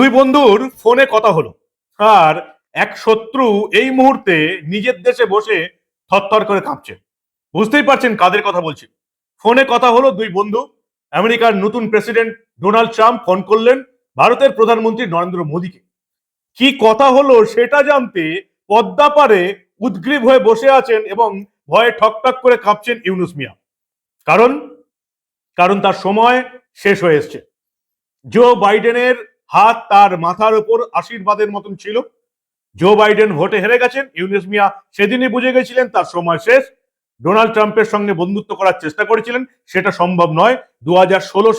দুই বন্ধুর ফোনে কথা হলো। আর এক শত্রু এই মুহূর্তে নিজের দেশে বসে থরথর করে কাঁপছে। বুঝতেই পারছেন কাদের কথা বলছি। ফোনে কথা হলো দুই বন্ধু। আমেরিকার নতুন প্রেসিডেন্ট ডোনাল্ড ট্রাম্প ফোন করলেন ভারতের প্রধানমন্ত্রী নরেন্দ্র মোদীকে। কি কথা হলো সেটা জানতে পদ্মা পারে উদ্গ্রীব হয়ে বসে আছেন এবং ভয়ে ঠকঠক করে কাঁপছেন ইউনুস মিয়া। কারণ? কারণ তার সময় শেষ হয়ে এসছে। জো বাইডেনের হাত তার মাথার উপর আশীর্বাদের মতন ছিল। জো বাইডেন ভোটে হেরে গেছেন। ইউনুস মিয়া সেদিনই বুঝে গেছিলেন তার সময় শেষ। ডোনাল্ড ট্রাম্পের সঙ্গে বন্ধুত্ব করার চেষ্টা করেছিলেন, সেটা সম্ভব নয়। দু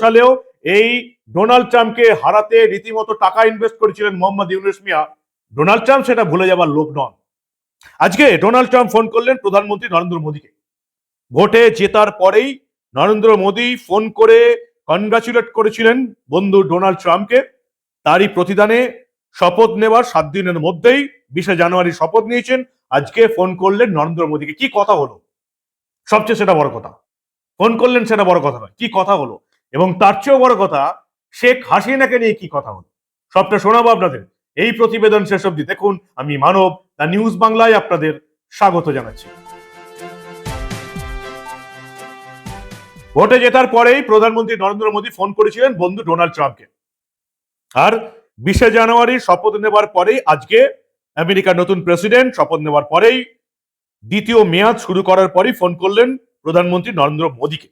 সালেও এই ডোনাল্ড ট্রাম্পকে হারাতে রীতিমতো টাকা ইনভেস্ট করেছিলেন মোহাম্মদ ইউনুস মিয়া। ডোনাল্ড ট্রাম্প সেটা ভুলে যাবার লোক নন। আজকে ডোনাল্ড ট্রাম্প ফোন করলেন প্রধানমন্ত্রী নরেন্দ্র মোদীকে। ভোটে জেতার পরেই নরেন্দ্র মোদী ফোন করে কনগ্রাচুলেট করেছিলেন বন্ধু ডোনাল্ড ট্রাম্পকে তারই প্রতিদানে শপথ নেবার সাত দিনের মধ্যেই বিশে জানুয়ারি শপথ নিয়েছেন। আজকে ফোন করলেন নরেন্দ্র মোদীকে। কি কথা হলো? সবচেয়ে সেটা বড় কথা। ফোন করলেন সেটা বড় কথা নয়। কি কথা হলো? এবং তার চেয়েও বড় কথা, শেখ হাসিনাকে নিয়ে কি কথা হলো? সবটা শোনাবো আপনাদের। এই প্রতিবেদন শেষ অব্দি দেখুন। আমি মানব, দ্য নিউজ বাংলায় আপনাদের স্বাগত জানাচ্ছি। ভোটে জেতার পরেই প্রধানমন্ত্রী নরেন্দ্র মোদী ফোন করেছিলেন বন্ধু ডোনাল্ড ট্রাম্পকে। আর বিশে জানুয়ারি শপথ নেবার পরেই আজকে আমেরিকার নতুন প্রেসিডেন্ট শপথ নেবার পরেই দ্বিতীয় মেয়াদ শুরু করার পরই ফোন করলেন প্রধানমন্ত্রী নরেন্দ্র মোদীকে।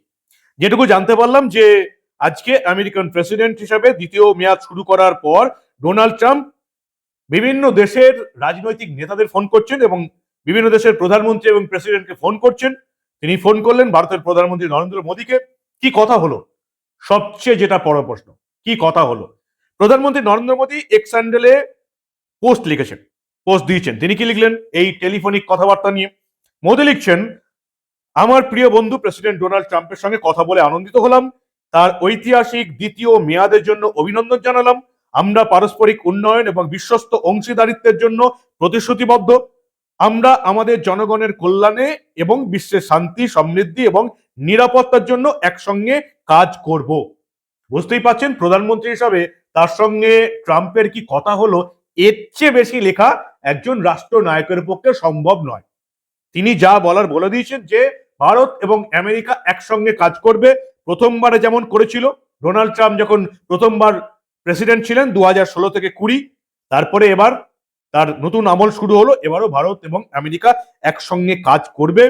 যেটুকু জানতে পারলাম যে আজকে আমেরিকান প্রেসিডেন্ট হিসাবে দ্বিতীয় মেয়াদ শুরু করার পর ডোনাল্ড ট্রাম্প বিভিন্ন দেশের রাজনৈতিক নেতাদের ফোন করছেন এবং বিভিন্ন দেশের প্রধানমন্ত্রী এবং প্রেসিডেন্টকে ফোন করছেন। তিনি ফোন করলেন ভারতের প্রধানমন্ত্রী নরেন্দ্র মোদীকে। কি কথা হলো? সবচেয়ে যেটা বড় প্রশ্ন, কি কথা হলো? প্রধানমন্ত্রী নরেন্দ্র মোদী এক্স হ্যান্ডেলে পোস্ট লিখেছেন পোস্ট দিয়েছেন। তিনি কি লিখলেন? এই টেলিফোনিক কথাবার্তা নিয়ে। মোদী লিখছেন, আমার প্রিয় বন্ধু প্রেসিডেন্ট ডোনাল্ড ট্রাম্পের সঙ্গে কথা বলে আনন্দিত হলাম। তার ঐতিহাসিক দ্বিতীয় মেয়াদের জন্য অভিনন্দন জানালাম। আমরা পারস্পরিক উন্নয়ন এবং বিশ্বস্ত অংশীদারিত্বের জন্য প্রতিশ্রুতিবদ্ধ। আমরা আমাদের জনগণের কল্যাণে এবং বিশ্বের শান্তি, সমৃদ্ধি এবং নিরাপত্তার জন্য একসঙ্গে কাজ করব। বুঝতেই পাচ্ছেন, প্রধানমন্ত্রী হিসাবে তার সঙ্গে ট্রাম্পের কি কথা হলো? এর চেয়ে বেশি লেখা একজন রাষ্ট্রনায়কের পক্ষে সম্ভব নয়। তিনি যা বলার বলে দিয়েছেন যে, ভারত এবং আমেরিকা একসঙ্গে কাজ করবে, প্রথমবারে যেমন করেছিল। ডোনাল্ড ট্রাম্প যখন প্রথমবার প্রেসিডেন্ট ছিলেন দু ষোলো থেকে কুড়ি, তারপরে এবার তার নতুন আমল শুরু হলো, এবারও ভারত এবং আমেরিকা একসঙ্গে কাজ করবে।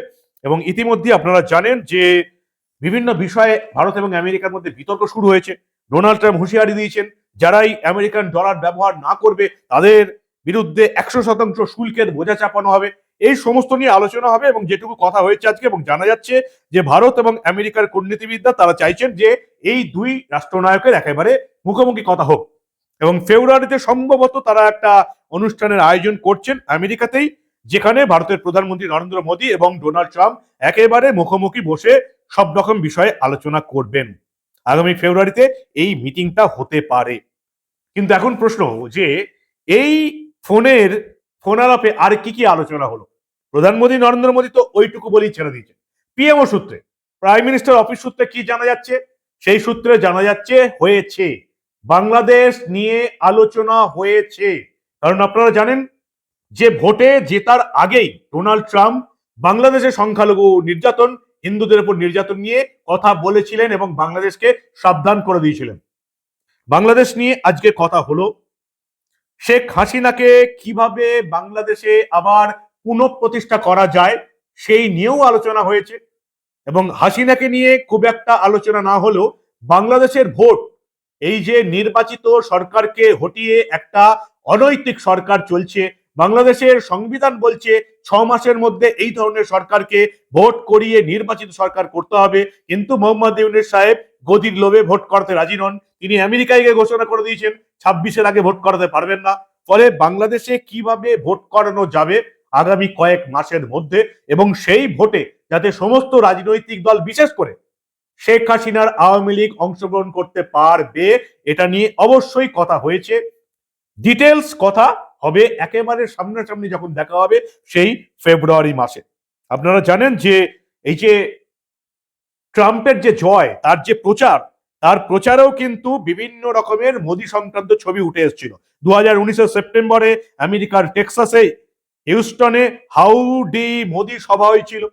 এবং ইতিমধ্যে আপনারা জানেন যে, বিভিন্ন বিষয়ে ভারত এবং আমেরিকার মধ্যে বিতর্ক শুরু হয়েছে। ডোনাল্ড ট্রাম্প হুঁশিয়ারি দিয়েছেন যারাই আমেরিকান ডলার ব্যবহার না করবে, তাদের বিরুদ্ধে একশো শতাংশ শুল্কের বোঝা চাপানো হবে। এই সমস্ত নিয়ে আলোচনা হবে এবং যেটুকু কথা হয়েছে আজকে এবং জানা যাচ্ছে যে ভারত এবং আমেরিকার কূটনীতিবিদরা তারা চাইছেন যে এই দুই রাষ্ট্রনায়কের একেবারে মুখোমুখি কথা হোক। এবং ফেব্রুয়ারিতে সম্ভবত তারা একটা অনুষ্ঠানের আয়োজন করছেন আমেরিকাতেই, যেখানে ভারতের প্রধানমন্ত্রী নরেন্দ্র মোদী এবং ডোনাল্ড ট্রাম্প একেবারে মুখোমুখি বসে সব রকম বিষয়ে আলোচনা করবেন। আগামী ফেব্রুয়ারিতে এই মিটিংটা হতে পারে। কিন্তু এখন প্রশ্ন যে এই ফোনের ফোনালাপে আর কি কি আলোচনা হলো? প্রধানমন্ত্রী নরেন্দ্র মোদী তো ওইটুকু বলেই ছেড়ে দিয়েছে পিএমও সূত্রে, প্রাইম মিনিস্টার অফিস সূত্রে কি জানা যাচ্ছে? সেই সূত্রে জানা যাচ্ছে হয়েছে। বাংলাদেশ নিয়ে আলোচনা হয়েছে। কারণ আপনারা জানেন যে ভোটে জেতার আগেই ডোনাল্ড ট্রাম্প বাংলাদেশের সংখ্যালঘু নির্যাতন, হিন্দুদের উপর নির্যাতন নিয়ে কথা বলেছিলেন এবং বাংলাদেশকে সাবধান করে দিয়েছিলেন। বাংলাদেশ নিয়ে আজকে কথা হলো। শেখ হাসিনাকে কীভাবে বাংলাদেশে আবার পুনঃপ্রতিষ্ঠা করা যায়, সেই নিয়েও আলোচনা হয়েছে। এবং হাসিনাকে নিয়ে খুব একটা আলোচনা না হলেও বাংলাদেশের ভোট, এই যে নির্বাচিত সরকারকে হটিয়ে একটা অনৈতিক সরকার চলছে, বাংলাদেশের সংবিধান বলছে ছ মাসের মধ্যে এই ধরনের সরকারকে ভোট করিয়ে নির্বাচিত সরকার করতে হবে। কিন্তু মোহাম্মদ ইউনুস সাহেব গদির লোভে ভোট করতে রাজি নন। তিনি আমেরিকায় গিয়ে ঘোষণা করে দিয়েছেন, ছাব্বিশের আগে ভোট করাতে পারবেন না। ফলে বাংলাদেশে কীভাবে ভোট করানো যাবে আগামী কয়েক মাসের মধ্যে এবং সেই ভোটে যাতে সমস্ত রাজনৈতিক দল, বিশেষ করে শেখ হাসিনার আওয়ামী লীগ অংশগ্রহণ করতে পারবে, এটা নিয়ে অবশ্যই কথা হয়েছে। ডিটেলস কথা হবে একেবারে সামনাসামনি যখন দেখা হবে সেই ফেব্রুয়ারি মাসে। আপনারা জানেন যে এই যে ট্রাম্পের যে জয়, তার যে প্রচার তার প্রচারেও কিন্তু বিভিন্ন রকমের মোদী সংক্রান্ত ছবি উঠে এসেছিল। দু হাজার সেপ্টেম্বরে আমেরিকার টেক্সাসে, হিউস্টনে হাউডি মোদি সভা হয়েছিল।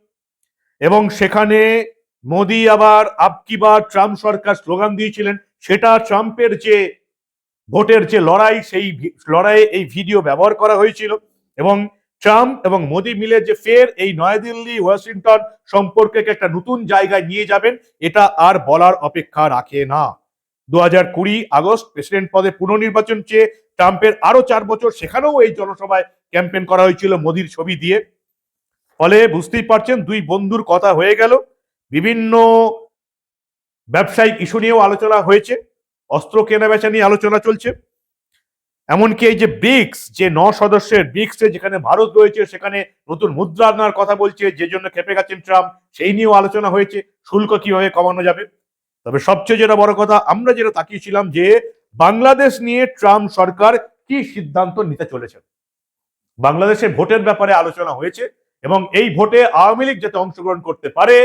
এবং সেখানে মোদি আবার আপকিবার ট্রাম্প সরকার স্লোগান দিয়েছিলেন, সেটা ট্রাম্পের যে ভোটের যে লড়াই, সেই লড়াইয়ে এই ভিডিও ব্যবহার করা হয়েছিল। এবং ট্রাম্প এবং মোদি মিলে যে ফের এই নয়াদিল্লি, ওয়াশিংটন সম্পর্কে একটা নতুন জায়গায় নিয়ে যাবেন, এটা আর বলার অপেক্ষা রাখে না। দু হাজার কুড়ি আগস্ট প্রেসিডেন্ট পদে পুনর্নির্বাচন চেয়ে ট্রাম্পের আরও চার বছর সেখানেও এই জনসভায় ক্যাম্পেন করা হয়েছিল মোদির ছবি দিয়ে। ফলে বুঝতেই পারছেন, দুই বন্ধুর কথা হয়ে গেল। বিভিন্ন ব্যবসায়িক ইস্যু নিয়েও আলোচনা হয়েছে। অস্ত্র কেনা বেচা নিয়ে আলোচনা চলছে। এমনকি এই যে ব্রিক্স, যে ন সদস্যের ব্রিক্সে যেখানে ভারত রয়েছে, সেখানে নতুন মুদ্রা আনার কথা বলছে, যে জন্য খেপে গেছেন ট্রাম্প, সেই নিয়েও আলোচনা হয়েছে, শুল্ক কীভাবে কমানো যাবে? তবে সবচেয়ে যেটা বড় কথা, আমরা যেটা তাকিয়েছিলাম যে বাংলাদেশ নিয়ে ট্রাম্প সরকার কি সিদ্ধান্ত নিতে চলেছে বাংলাদেশে ভোটের ব্যাপারে আলোচনা হয়েছে এবং এই ভোটে আওয়ামী লীগ যাতে অংশগ্রহণ করতে পারে,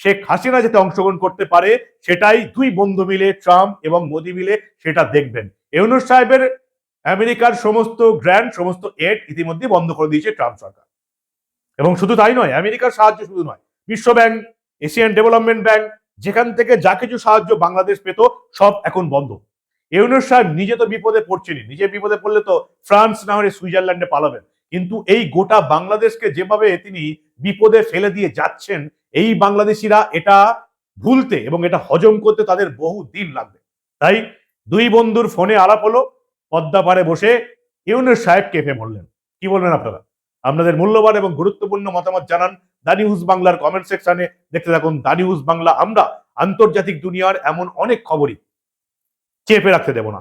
শেখ হাসিনা যাতে অংশগ্রহণ করতে পারে, সেটাই দুই বন্ধু মিলে, ট্রাম্প এবং মোদি মিলে সেটা দেখবেন। ইউনুস সাহেবের আমেরিকার সমস্ত গ্র্যান্ড, সমস্ত এড ইতিমধ্যে বন্ধ করে দিয়েছে ট্রাম্প সরকার। এবং শুধু তাই নয়, আমেরিকার সাহায্য শুধু নয়, বিশ্ব ব্যাংক, এশিয়ান ডেভেলপমেন্ট ব্যাংক, যেখান থেকে যা কিছু সাহায্য বাংলাদেশ পেত, সব এখন বন্ধ। ইউনুস সাহেব নিজে তো বিপদে পড়ছেনি নিজে বিপদে পড়লে তো ফ্রান্স না হলে সুইজারল্যান্ডে পালাবেন। কিন্তু এই গোটা বাংলাদেশকে যেভাবে তিনি বিপদে ফেলে দিয়ে যাচ্ছেন, এই বাংলাদেশিরা এটা ভুলতে এবং এটা হজম করতে তাদের বহু দিন লাগবে। তাই দুই বন্ধুর ফোনে আলাপ হলো পদ্মা পারে বসে ইউনুস সাহেব কেঁপে মরলেন। কি বলবেন আপনারা? আপনাদের মূল্যবান এবং গুরুত্বপূর্ণ মতামত জানান দানি নিউজ বাংলার কমেন্ট সেকশনে দেখতে থাকুন দানি নিউজ বাংলা। আমরা আন্তর্জাতিক দুনিয়ার এমন অনেক খবরই চেপে রাখতে দেব না।